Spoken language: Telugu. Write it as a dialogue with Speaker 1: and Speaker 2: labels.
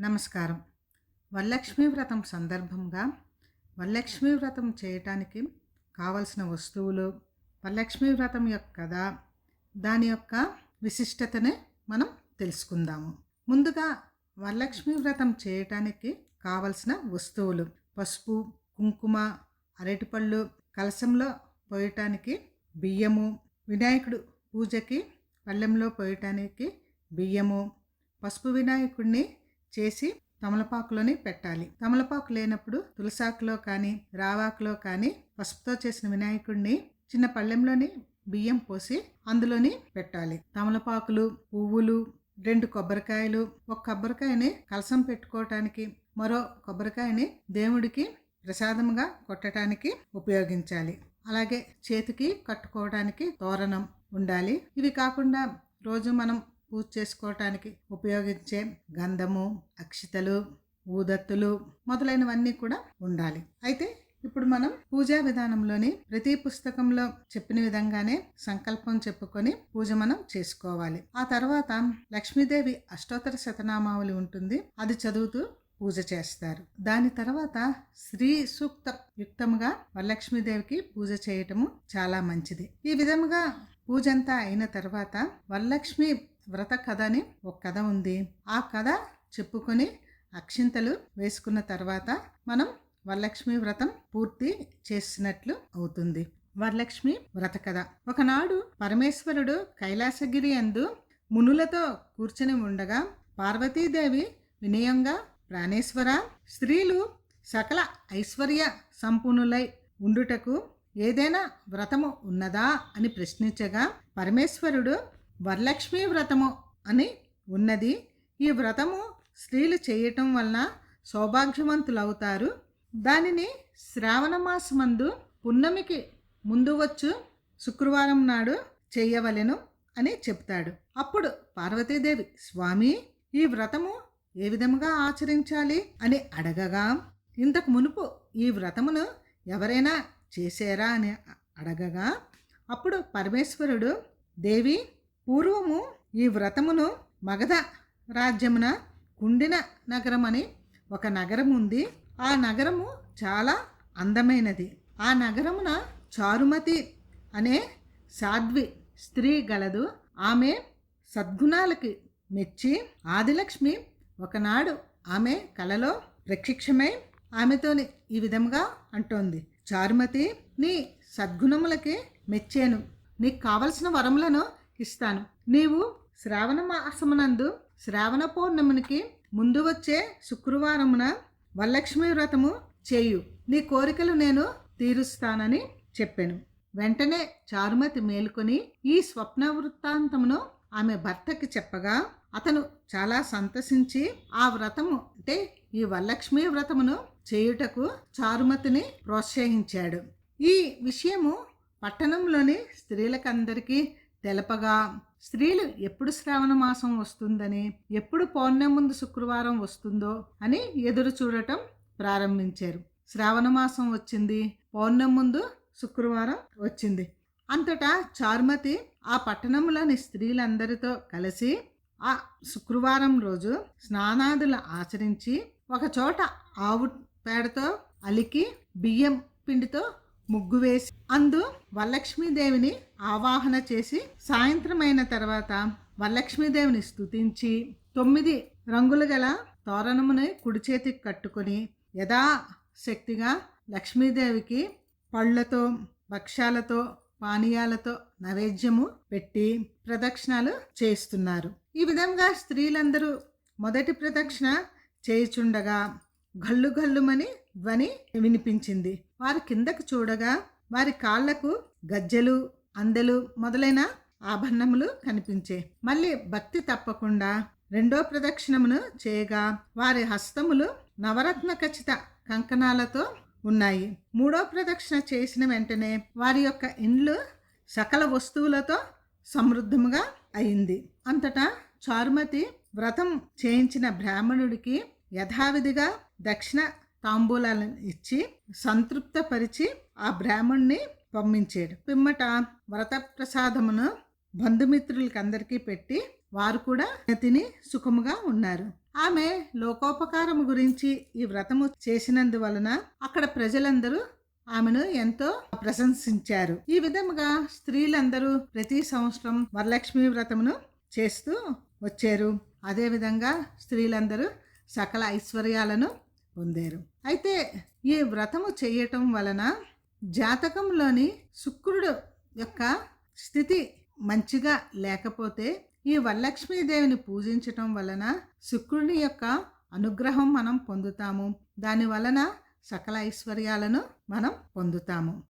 Speaker 1: నమస్కారం. వరలక్ష్మీ వ్రతం సందర్భంగా వరలక్ష్మీ వ్రతం చేయటానికి కావలసిన వస్తువులు వరలక్ష్మీ వ్రతం యొక్క కథ దాని యొక్క విశిష్టతని మనం తెలుసుకుందాము. ముందుగా వరలక్ష్మీ వ్రతం చేయటానికి కావలసిన వస్తువులు పసుపు కుంకుమ అరటిపళ్ళు కలశంలో పోయటానికి బియ్యము వినాయకుడు పూజకి పళ్ళెంలో పోయటానికి బియ్యము పసుపు వినాయకుడిని చేసి తమలపాకులోని పెట్టాలి. తమలపాకు లేనప్పుడు తులసాకులో కానీ రావాకులో కానీ పసుపుతో చేసిన వినాయకుడిని చిన్న పళ్ళెంలోని బియ్యం పోసి అందులోని పెట్టాలి. తమలపాకులు పువ్వులు రెండు కొబ్బరికాయలు ఒక కొబ్బరికాయని కలసం పెట్టుకోవటానికి మరో కొబ్బరికాయని దేవుడికి ప్రసాదముగా కొట్టడానికి ఉపయోగించాలి. అలాగే చేతికి కట్టుకోవడానికి తోరణం ఉండాలి. ఇవి కాకుండా రోజు మనం పూజ చేసుకోవటానికి ఉపయోగించే గంధము అక్షితలు ఊదత్తులు మొదలైనవన్నీ కూడా ఉండాలి. అయితే ఇప్పుడు మనం పూజా విధానంలోని ప్రతి పుస్తకంలో చెప్పిన విధంగానే సంకల్పం చెప్పుకొని పూజ మనం చేసుకోవాలి. ఆ తర్వాత లక్ష్మీదేవి అష్టోత్తర శతనామావళి ఉంటుంది. అది చదువుతూ పూజ చేస్తారు. దాని తర్వాత శ్రీ సూక్త యుక్తముగా వరలక్ష్మీదేవికి పూజ చేయటము చాలా మంచిది. ఈ విధముగా పూజ అంతా అయిన తర్వాత వరలక్ష్మి వ్రత కథ అని ఒక కథ ఉంది. ఆ కథ చెప్పుకొని అక్షింతలు వేసుకున్న తర్వాత మనం వరలక్ష్మి వ్రతం పూర్తి చేసినట్లు అవుతుంది. వరలక్ష్మి వ్రత కథ. ఒకనాడు పరమేశ్వరుడు కైలాసగిరి అందు మునులతో కూర్చుని ఉండగా పార్వతీదేవి వినయంగా ప్రాణేశ్వర స్త్రీలు సకల ఐశ్వర్య సంపన్నులై ఉండుటకు ఏదైనా వ్రతము ఉన్నదా? అని ప్రశ్నించగా పరమేశ్వరుడు వరలక్ష్మీ వ్రతము అని ఉన్నది. ఈ వ్రతము స్త్రీలు చేయటం వలన సౌభాగ్యవంతులవుతారు. దానిని శ్రావణ మాసమందు పున్నమికి ముందు వచ్చు శుక్రవారం నాడు చేయవలెను అని చెప్తాడు. అప్పుడు పార్వతీదేవి స్వామి ఈ వ్రతము ఏ విధముగా ఆచరించాలి? అని అడగగా ఇంతకు మునుపు ఈ వ్రతమును ఎవరైనా చేశారా? అని అడగగా అప్పుడు పరమేశ్వరుడు దేవి పూర్వము ఈ వ్రతమును మగధ రాజ్యమున కుండిన నగరం అని ఒక నగరం ఉంది. ఆ నగరము చాలా అందమైనది. ఆ నగరమున చారుమతి అనే సాధ్వి స్త్రీ గలదు. ఆమె సద్గుణాలకి మెచ్చి ఆదిలక్ష్మి ఒకనాడు ఆమె కలలో ప్రక్షిక్షమై ఆమెతోని ఈ విధంగా అంటోంది. చారుమతి నీ సద్గుణములకి మెచ్చాను. నీకు కావలసిన వరములను ఇస్తాను. నీవు శ్రావణ మాసమునందు శ్రావణ పౌర్ణమికి ముందు వచ్చే శుక్రవారమున వరలక్ష్మి వ్రతము చేయు. నీ కోరికలు నేను తీరుస్తానని చెప్పాను. వెంటనే చారుమతి మేలుకొని ఈ స్వప్న వృత్తాంతమును ఆమె భర్తకి చెప్పగా అతను చాలా సంతసించి ఆ వ్రతము అంటే ఈ వరలక్ష్మి వ్రతమును చేయుటకు చారుమతిని ప్రోత్సహించాడు. ఈ విషయము పట్టణంలోని స్త్రీలకందరికీ తెలపగా స్త్రీలు ఎప్పుడు శ్రావణ మాసం వస్తుందని ఎప్పుడు పౌర్ణమి ముందు శుక్రవారం వస్తుందో అని ఎదురు చూడటం ప్రారంభించారు. శ్రావణ మాసం వచ్చింది పౌర్ణమి ముందు శుక్రవారం వచ్చింది. అంతటా చార్మతి ఆ పట్టణంలోని స్త్రీలందరితో కలిసి ఆ శుక్రవారం రోజు స్నానాదులు ఆచరించి ఒకచోట ఆవు పేడతో అలికి బియ్యం పిండితో ముగ్గు వేసి అందు వరలక్ష్మీదేవిని ఆవాహన చేసి సాయంత్రం అయిన తర్వాత వరలక్ష్మీదేవిని స్తుతించి తొమ్మిది రంగులు గల తోరణముని కుడి చేతికి కట్టుకొని యథాశక్తిగా లక్ష్మీదేవికి పళ్ళతో భక్ష్యాలతో పానీయాలతో నైవేద్యము పెట్టి ప్రదక్షిణాలు చేస్తున్నారు ఈ విధంగా స్త్రీలందరూ మొదటి ప్రదక్షిణ చేయుచుండగా గల్లు గల్లుమని ధ్వని వినిపించింది. వారి కిందకు చూడగా వారి కాళ్ళకు గజ్జెలు అందెలు మొదలైన ఆభరణములు కనిపించే. మళ్ళీ భక్తి తప్పకుండా రెండో ప్రదక్షిణమును చేయగా వారి హస్తములు నవరత్న ఖచ్చిత కంకణాలతో ఉన్నాయి. మూడో ప్రదక్షిణ చేసిన వెంటనే వారి యొక్క ఇండ్లు సకల వస్తువులతో సమృద్ధముగా అయింది. అంతటా చారుమతి వ్రతం చేయించిన బ్రాహ్మణుడికి యథావిధిగా దక్షిణ తాంబూలాలను ఇచ్చి సంతృప్తపరిచి ఆ బ్రాహ్మణ్ణి పంపించాడు. పిమ్మట వ్రత ప్రసాదమును బంధుమిత్రులకి అందరికీ పెట్టి వారు కూడా తిని సుఖముగా ఉన్నారు. ఆమె లోకోపకారము గురించి ఈ వ్రతము చేసినందువలన అక్కడ ప్రజలందరూ ఆమెను ఎంతో ప్రశంసించారు. ఈ విధముగా స్త్రీలందరూ ప్రతి సంవత్సరం వరలక్ష్మి వ్రతమును చేస్తూ వచ్చారు. అదేవిధంగా స్త్రీలందరూ సకల ఐశ్వర్యాలను పొందారు. అయితే ఈ వ్రతము చేయటం వలన జాతకంలోని శుక్రుడు యొక్క స్థితి మంచిగా లేకపోతే ఈ వరలక్ష్మీదేవిని పూజించటం వలన శుక్రుని యొక్క అనుగ్రహం మనం పొందుతాము. దాని వలన సకల ఐశ్వర్యాలను మనం పొందుతాము.